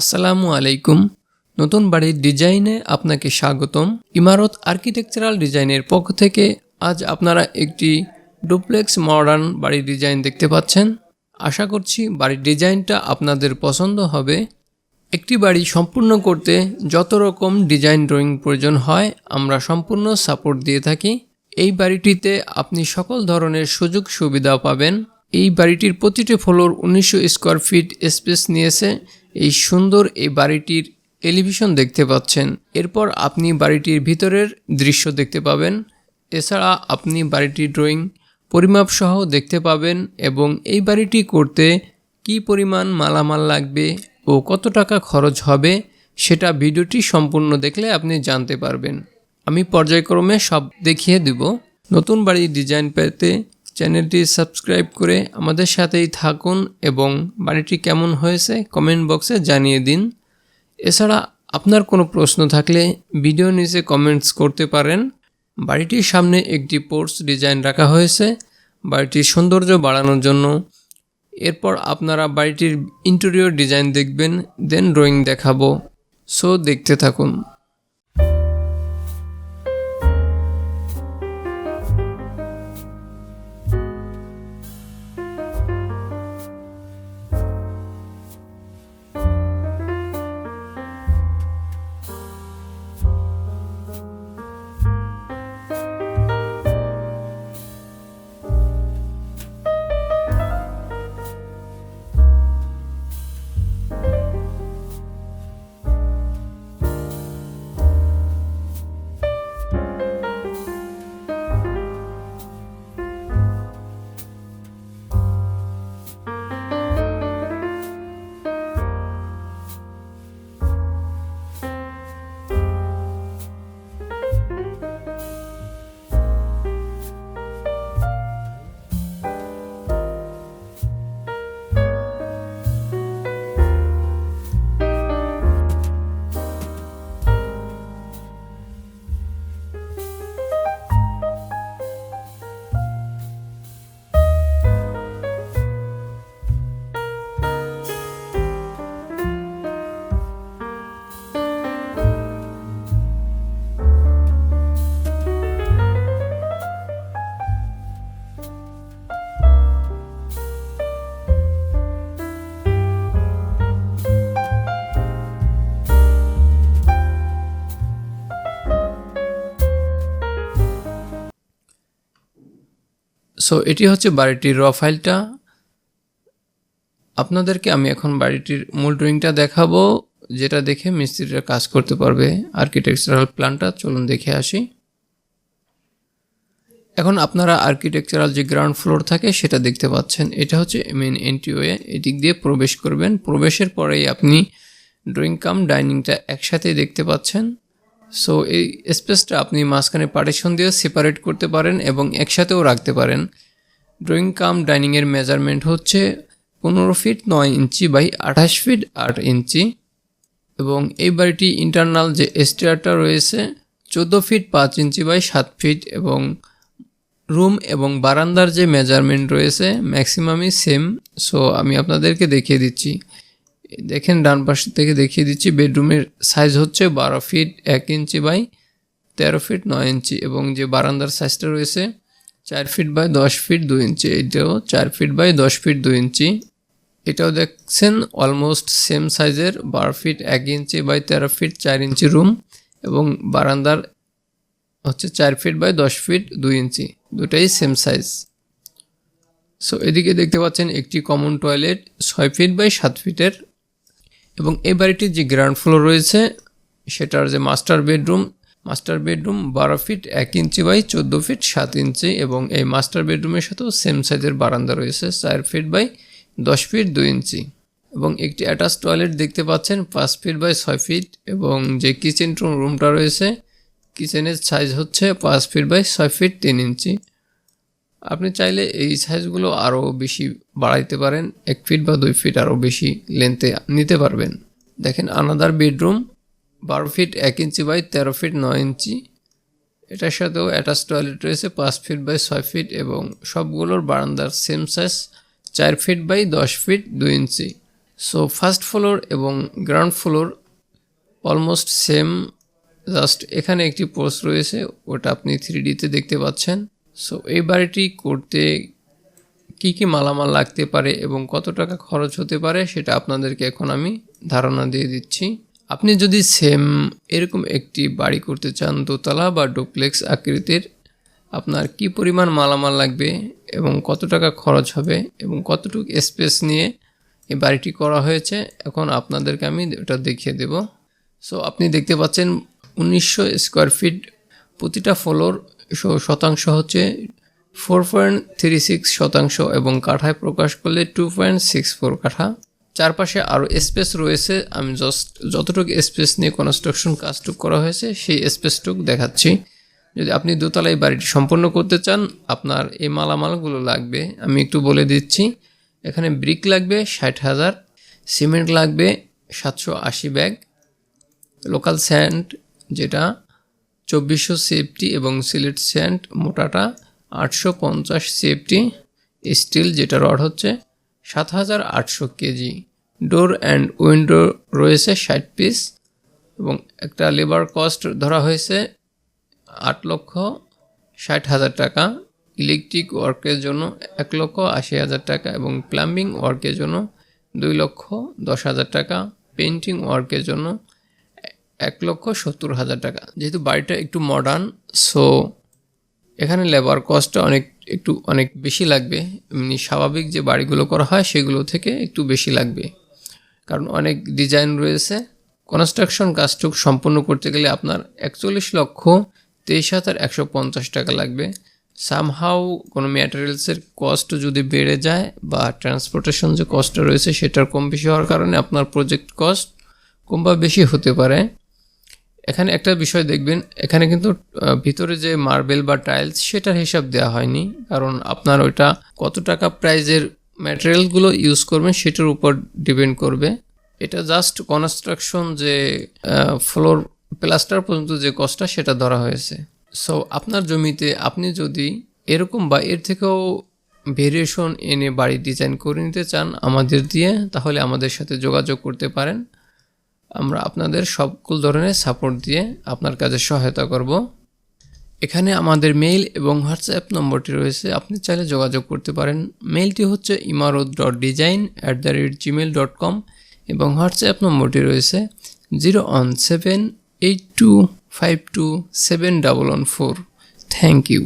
আসসালামু আলাইকুম। নতুন বাড়ির ডিজাইনে আপনাকে স্বাগতম। ইমারত আর্কিটেকচারাল ডিজাইনের পক্ষ থেকে আজ আপনারা একটি ডুপ্লেক্স মডার্ন বাড়ির ডিজাইন দেখতে পাচ্ছেন। আশা করছি বাড়ির ডিজাইনটা আপনাদের পছন্দ হবে। একটি বাড়ি সম্পূর্ণ করতে যত রকম ডিজাইন ড্রয়িং প্রয়োজন হয়, আমরা সম্পূর্ণ সাপোর্ট দিয়ে থাকি। এই বাড়িটিতে আপনি সকল ধরনের সুযোগ সুবিধা পাবেন। এই বাড়িটির প্রতিটি ফ্লোর উনিশশো স্কোয়ার ফিট স্পেস নিয়েছে। এই সুন্দর এই বাড়িটির এলিভেশন দেখতে পাচ্ছেন। এরপর আপনি বাড়িটির ভিতরের দৃশ্য দেখতে পাবেন। এছাড়া আপনি বাড়িটির ড্রয়িং পরিমাপ সহ দেখতে পাবেন এবং এই বাড়িটি করতে কি পরিমাণ মালামাল লাগবে ও কত টাকা খরচ হবে সেটা ভিডিওটি সম্পূর্ণ দেখলে আপনি জানতে পারবেন। আমি পর্যায়ক্রমে সব দেখিয়ে দিব। নতুন বাড়ির ডিজাইন পেতে চ্যানেলটি সাবস্ক্রাইব করে আমাদের সাথেই থাকুন এবং বাড়িটি কেমন হয়েছে কমেন্ট বক্সে জানিয়ে দিন। এছাড়া আপনার কোনো প্রশ্ন থাকলে ভিডিও নিচে কমেন্টস করতে পারেন। বাড়িটির সামনে একটি পোর্টস ডিজাইন রাখা হয়েছে। বাড়িটির সৌন্দর্য বাড়ানোর জন্য এরপর আপনারা বাড়িটির ইন্টেরিয়র ডিজাইন দেখবেন, দেন ড্রয়িং দেখাবো। সো দেখতে থাকুন। সো এটি হচ্ছে বাড়িটির র ফাইলটা আপনাদেরকে আমি এখন বাড়িটির মূল ড্রয়িংটা দেখাবো, যেটা দেখে মিস্ত্রিরা কাজ করতে পারবে। আর্কিটেকচারাল প্ল্যানটা চলুন দেখে আসি। এখন আপনারা আর্কিটেকচারাল যে গ্রাউন্ড ফ্লোর থাকে, সেটা দেখতে পাচ্ছেন। এটা হচ্ছে মেন এন্ট্রিওয়ে এদিক দিয়ে প্রবেশ করবেন। প্রবেশের পরেই আপনি ড্রয়িং কাম ডাইনিংটা একসাথে দেখতে পাচ্ছেন। সো এই স্পেসটা আপনি মাঝখানে পার্টিশন দিয়ে সেপারেট করতে পারেন এবং একসাথেও রাখতে পারেন। ড্রয়িং কাম ডাইনিংয়ের মেজারমেন্ট হচ্ছে পনেরো ফিট নয় ইঞ্চি বাই আঠাশ ফিট আট ইঞ্চি। এবং এই বাড়িটি ইন্টারনাল যে এস্টিয়ারটা রয়েছে, চোদ্দ ফিট পাঁচ ইঞ্চি বাই সাত ফিট এবং রুম এবং বারান্দার যে মেজারমেন্ট রয়েছে ম্যাক্সিমামই সেম সো আমি আপনাদেরকে দেখিয়ে দিচ্ছি। দেখেন, ডান পাশ থেকে দেখিয়ে দিচ্ছি, বেডরুমের সাইজ হচ্ছে বারো ফিট এক ইঞ্চি বাই তেরো ফিট নয় ইঞ্চি এবং যে বারান্দার সাইজটা রয়েছে, চার ফিট বাই দশ ফিট দুই ইঞ্চি এটাও চার ফিট বাই দশ ফিট দুই ইঞ্চি এটাও দেখছেন অলমোস্ট সেম সাইজের বারো ফিট এক ইঞ্চি বাই তেরো ফিট চার ইঞ্চি রুম এবং বারান্দার হচ্ছে চার ফিট বাই দশ ফিট দুই ইঞ্চি দুটাই সেম সাইজ সো এদিকে দেখতে পাচ্ছেন, একটি কমন টয়লেট ছয় ফিট বাই সাত ফিটের এবং এই বাড়িটির যে গ্রাউন্ড ফ্লোর রয়েছে, সেটার যে মাস্টার বেডরুম মাস্টার বেডরুম বারো ফিট এক ইঞ্চি বাই চোদ্দ ফিট সাত ইঞ্চি এবং এই মাস্টার বেডরুমের সাথেও সেম সাইজের বারান্দা রয়েছে, চার ফিট বাই দশ ফিট দুই ইঞ্চি। এবং একটি অ্যাটাচ টয়লেট দেখতে পাচ্ছেন, পাঁচ ফিট বাই ছয় ফিট এবং যে কিচেন রুমটা রয়েছে কিচেনের সাইজ হচ্ছে পাঁচ ফিট বাই ছয় ফিট তিন ইঞ্চি। আপনি চাইলে এই সাইজগুলো আরও বেশি বাড়াইতে পারেন, এক ফিট বা দুই ফিট আরও বেশি লেন্থে নিতে পারবেন। দেখেন আনাদার বেডরুম বারো ফিট এক ইঞ্চি বাই তেরো ফিট নয় ইঞ্চি। এটার সাথেও অ্যাটাচ টয়লেট রয়েছে, পাঁচ ফিট বাই ছয় ফিট এবং সবগুলোর বারান্দার সেম সাইজ চার ফিট বাই দশ ফিট দুই ইঞ্চি। সো ফার্স্ট ফ্লোর এবং ground floor almost same just এখানে একটি পোস্ট রয়েছে, ওটা আপনি থ্রি ডিতে দেখতে পাচ্ছেন। সো এই বাড়িটি করতে কি কি মালামাল লাগতে পারে এবং কত টাকা খরচ হতে পারে সেটা আপনাদেরকে এখন আমি ধারণা দিয়ে দিচ্ছি। আপনি যদি সেম এরকম একটি বাড়ি করতে চান, দোতলা বা ডুপ্লেক্স আকৃতির, আপনার কি পরিমাণ মালামাল লাগবে এবং কত টাকা খরচ হবে এবং কতটুকু স্পেস নিয়ে এই বাড়িটি করা হয়েছে, এখন আপনাদেরকে আমি ওটা দেখিয়ে দেব। সো আপনি দেখতে পাচ্ছেন উনিশশো স্কোয়ার ফিট প্রতিটা ফ্লোর শতাংশ হচ্ছে ফোর পয়েন্ট থ্রি সিক্স শতাংশ এবং কাঠায় প্রকাশ করলে টু পয়েন্ট সিক্স ফোর কাঠা। চারপাশে আরও স্পেস রয়েছে। আমি জাস্ট যতটুকু স্পেস নিয়ে কনস্ট্রাকশন কাজটুক করা হয়েছে, সেই স্পেসটুক দেখাচ্ছি। যদি আপনি দোতলায় বাড়িটি সম্পন্ন করতে চান, আপনার এই মালামালগুলো লাগবে। আমি একটু বলে দিচ্ছি, এখানে ব্রিক লাগবে ষাট হাজার সিমেন্ট লাগবে সাতশো আশি ব্যাগ লোকাল স্যান্ড যেটা চব্বিশশো সেফটি এবং সিলেট স্যান্ড মোটাটা আটশো পঞ্চাশ সেফটি স্টিল, যেটা রড হচ্ছে সাত হাজার আটশো কেজি। ডোর অ্যান্ড উইন্ডো রয়েছে ষাট পিস এবং একটা লেবার কস্ট ধরা হয়েছে আট লক্ষ ষাট হাজার টাকা। ইলেকট্রিক ওয়ার্কের জন্য এক লক্ষ আশি হাজার টাকা এবং প্লাম্বিং ওয়ার্কের জন্য দুই লক্ষ দশ হাজার টাকা। পেন্টিং ওয়ার্কের জন্য এক লক্ষ সত্তর হাজার টাকা। যেহেতু বাড়িটা একটু মডার্ন সো এখানে লেবার কস্টটা অনেক, একটু অনেক বেশি লাগবে। এমনি স্বাভাবিক যে বাড়িগুলো করা হয়, সেগুলো থেকে একটু বেশি লাগবে। কারণ অনেক ডিজাইন রয়েছে। কনস্ট্রাকশন কাজটুক সম্পূর্ণ করতে গেলে আপনার একচল্লিশ লক্ষ তেইশ হাজার একশো পঞ্চাশ টাকা লাগবে। সামহাও কোনো ম্যাটেরিয়ালসের কস্ট যদি বেড়ে যায় বা ট্রান্সপোর্টেশন যে কস্টটা রয়েছে, সেটার কম বেশি হওয়ার কারণে আপনার প্রজেক্ট কস্ট কম বা বেশি হতে পারে। এখানে একটা বিষয় দেখবেন, এখানে কিন্তু ভিতরে যে মার্বেল বা টাইলস, সেটার হিসাব দেওয়া হয়নি। কারণ আপনার ওইটা কত টাকা প্রাইজের ম্যাটেরিয়ালগুলো ইউজ করবেন, সেটার উপর ডিপেন্ড করবে। এটা জাস্ট কনস্ট্রাকশন যে ফ্লোর প্লাস্টার পর্যন্ত যে কস্টটা সেটা ধরা হয়েছে। সো আপনার জমিতে আপনি যদি এরকম বা এর থেকেও ভেরিয়েশন এনে বাড়ি ডিজাইন করে নিতে চান আমাদের দিয়ে, তাহলে আমাদের সাথে যোগাযোগ করতে পারেন। আমরা আপনাদের সকল ধরনের সাপোর্ট দিয়ে আপনার কাজে সহায়তা করব। এখানে আমাদের মেইল এবং হোয়াটসঅ্যাপ নম্বরটি রয়েছে। আপনি চাইলে যোগাযোগ করতে পারেন। মেইলটি হচ্ছে Imarat dot design at the rate Gmail dot com এবং হোয়াটসঅ্যাপ নম্বরটি রয়েছে zero one seven eight two five two seven double one four thank you